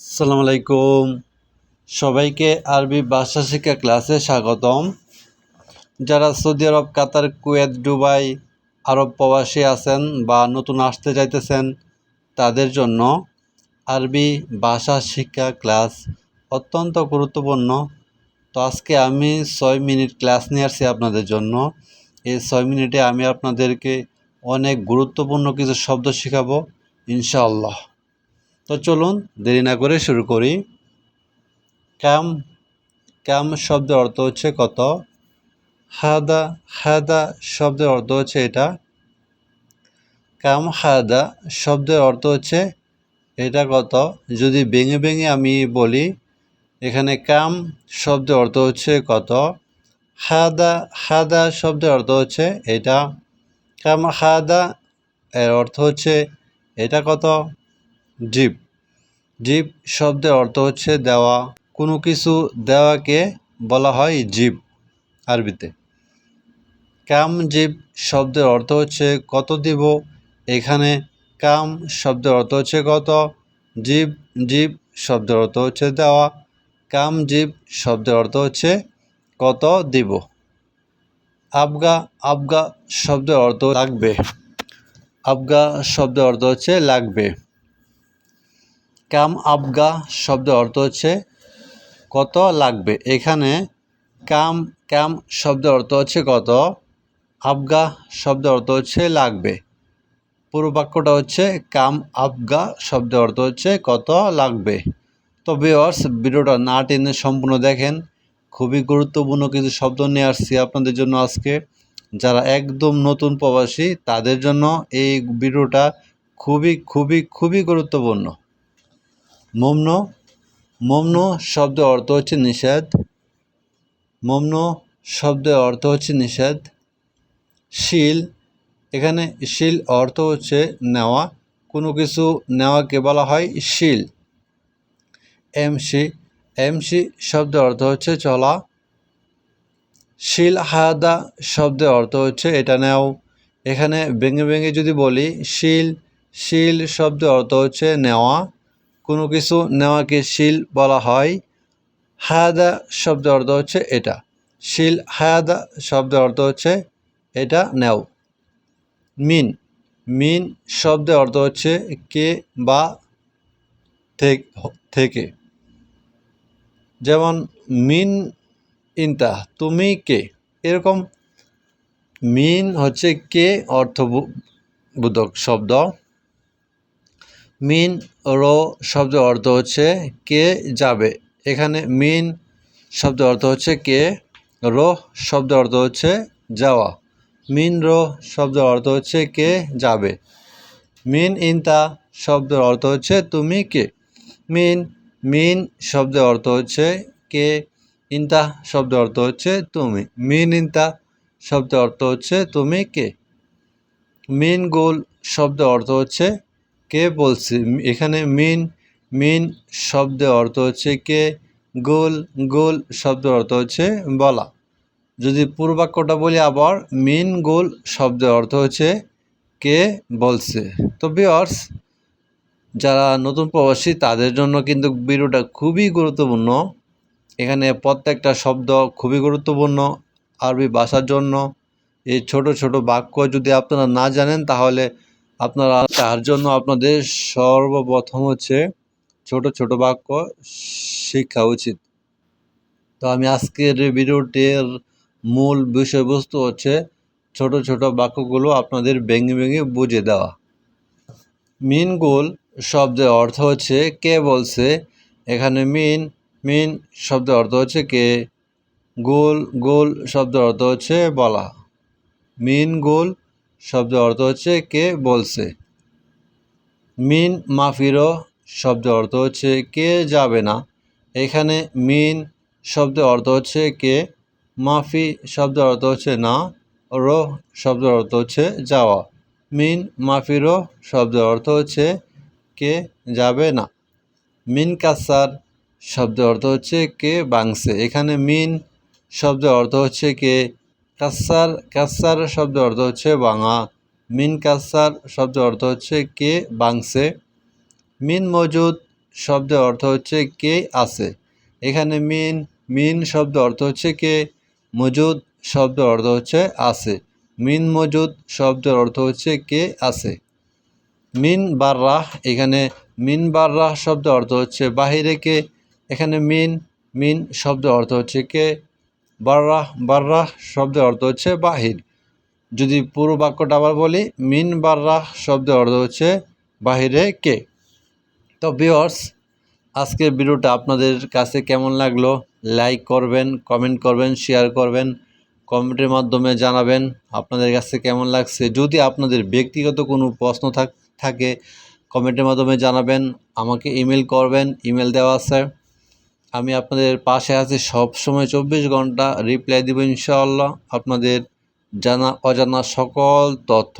আসসালামু আলাইকুম। সবাইকে আরবি ভাষা শিক্ষা ক্লাসে স্বাগতম। যারা Saudi Arab, Qatar, Kuwait, Dubai, Arab প্রবাসী আছেন বা নতুন আসতে চাইতেছেন তাদের জন্য আরবি ভাষা শিক্ষা ক্লাস অত্যন্ত গুরুত্বপূর্ণ। তো আজকে আমি ছয় মিনিট ক্লাস নিয়ে আসছি আপনাদের জন্য। এই ছয় মিনিটে আমি আপনাদেরকে অনেক গুরুত্বপূর্ণ কিছু শব্দ শেখাবো, ইনশাআল্লাহ। তো চলুন দেরি না করে শুরু করি। ক্যাম ক্যাম শব্দের অর্থ হচ্ছে কত? হাদা হাদা শব্দের অর্থ হচ্ছে এটা। কাম হাদা শব্দের অর্থ হচ্ছে এটা কত? যদি ভেঙে ভেঙে আমি বলি, এখানে কাম শব্দের অর্থ হচ্ছে কত? হাদা হাদা শব্দের অর্থ হচ্ছে এটা। কাম হাদা এর অর্থ হচ্ছে এটা কত? জীব। জীব শব্দের অর্থ হচ্ছে দেওয়া। কোনো কিছু দেওয়াকে বলা হয় জীব আরবিতে। কাম জীব শব্দের অর্থ হচ্ছে কত দিব। এখানে কাম শব্দের অর্থ হচ্ছে কত। জীব জীব শব্দের অর্থ হচ্ছে দেওয়া। কাম জীব শব্দের অর্থ হচ্ছে কত দিব। আবগা আবগা শব্দের অর্থ লাগবে। আবগা শব্দের অর্থ হচ্ছে লাগবে। কাম আবগা শব্দের অর্থ হচ্ছে কত লাগবে। এখানে কাম কাম শব্দের অর্থ হচ্ছে কত, আবগা শব্দের অর্থ হচ্ছে লাগবে। পুরো বাক্যটা হচ্ছে কাম আবগা শব্দের অর্থ হচ্ছে কত লাগবে। তো ভিওয়ার্স ভিডিওটা না টেনে সম্পূর্ণ দেখেন। খুবই গুরুত্বপূর্ণ কিছু শব্দ নিয়ে আসছি আপনাদের জন্য আজকে। যারা একদম নতুন প্রবাসী, তাদের জন্য এই ভিডিওটা খুবই খুবই খুবই গুরুত্বপূর্ণ। মমন মমন শব্দের অর্থ হচ্ছে নিষেধ। মমন শব্দের অর্থ হচ্ছে নিষেধ। শিল, এখানে শিল অর্থ হচ্ছে নেওয়া। কোনো কিছু নেওয়াকে বলা হয় শিল। এমসি এমসি শব্দের অর্থ হচ্ছে চলা। শিল হায়াদা শব্দের অর্থ হচ্ছে এটা নেও। এখানে ভেঙে ভেঙে যদি বলি, শিল শিল শব্দের অর্থ হচ্ছে নেওয়া। কোনো কিছু নেওয়াকে শিল বলা হয়। হায়াদা শব্দের অর্থ হচ্ছে এটা। শিল, হায়াদা শব্দের অর্থ হচ্ছে এটা, নেও। মিন মিন শব্দের অর্থ হচ্ছে কে বা থেকে। যেমন, মিন ইনতা, তুমি কে? এরকম। মিন হচ্ছে কে অর্থবোধক শব্দ। মিন রো শব্দের অর্থ হচ্ছে কে যাবে। এখানে মিন শব্দের অর্থ হচ্ছে কে, রো শব্দের অর্থ হচ্ছে যাওয়া। মিন রো শব্দের অর্থ হচ্ছে কে যাবে। মিন ইনতা শব্দের অর্থ হচ্ছে তুমি কে। মিন মিন শব্দের অর্থ হচ্ছে কে। ইনতা শব্দের অর্থ হচ্ছে তুমি। মিন ইনতা শব্দের অর্থ হচ্ছে তুমি কে। মিন গোল শব্দের অর্থ হচ্ছে কে বলছে? এখানে মিন মিন শব্দের অর্থ হচ্ছে কে, গোল গোল শব্দের অর্থ হচ্ছে বলা। যদি পূর্বাক্যটা বলি আবার, মিন, গোল শব্দের অর্থ হচ্ছে কে বলছে। তো বিয়ার্স যারা নতুন প্রবাসী, তাদের জন্য কিন্তু ভিডিওটা খুবই গুরুত্বপূর্ণ। এখানে প্রত্যেকটা শব্দ খুবই গুরুত্বপূর্ণ আরবি ভাষার জন্য। এই ছোট ছোট বাক্য যদি আপনারা না জানেন, তাহলে আপনারা তার জন্য আপনাদের সর্বপ্রথম হচ্ছে ছোট ছোট বাক্য শিক্ষা উচিত। তো আমি আজকের ভিডিওটির মূল বিষয়বস্তু হচ্ছে ছোট ছোট বাক্যগুলো আপনাদের ভেঙে ভেঙে বুঝে দেওয়া। মিন গোল শব্দের অর্থ হচ্ছে কে বলছে? এখানে মিন মিন শব্দের অর্থ হচ্ছে কে? গোল গোল শব্দের অর্থ হচ্ছে বলা। মিন গোল শব্দের অর্থ হচ্ছে কে বলছে। মিন মাফিরো শব্দের অর্থ হচ্ছে কে যাবে না। এখানে মিন শব্দের অর্থ হচ্ছে কে মাফি শব্দের অর্থ হচ্ছে না, রো শব্দের অর্থ হচ্ছে যাওয়া। মিন মাফিরো শব্দের অর্থ হচ্ছে কে যাবে না। মিন কাসার শব্দের অর্থ হচ্ছে কে বাংছে। এখানে মিন শব্দের অর্থ হচ্ছে কে কাসার কাসার শব্দের অর্থ হচ্ছে বাঙা মিন কাসার শব্দের অর্থ হচ্ছে কে বাংছে মিন মজুদ শব্দের অর্থ হচ্ছে কে আছে। এখানে মিন মিন শব্দ অর্থ হচ্ছে কে। মজুদ শব্দের অর্থ হচ্ছে আছে। মিন মজুদ শব্দের অর্থ হচ্ছে কে আছে। মিন বাররাহ, এখানে মিন বাররাহ শব্দ অর্থ হচ্ছে বাহিরে কে। এখানে মিন মিন শব্দ অর্থ হচ্ছে কে। বাররাহ বাররাহ শব্দের অর্থ হচ্ছে বাহির। যদি পুরো বাক্যটা আবার বলি, মিন বাররাহ শব্দের অর্থ হচ্ছে বাহিরে কে। তো বিয়র্স আজকের ভিডিওটা আপনাদের কাছে কেমন লাগল? লাইক করবেন, কমেন্ট করবেন, শেয়ার করবেন, কমেন্টের মাধ্যমে জানাবেন আপনাদের কাছে কেমন লাগছে। যদি আপনাদের ব্যক্তিগত কোনো প্রশ্ন থাক, কমেন্টের মাধ্যমে জানাবেন, আমাকে ইমেল করবেন, ইমেল দেওয়া আছে। আমি আপনাদের পাশে আছি সবসময় চব্বিশ ঘণ্টা। রিপ্লাই দিব ইনশাআল্লাহ আপনাদের জানা অজানা সকল তথ্য।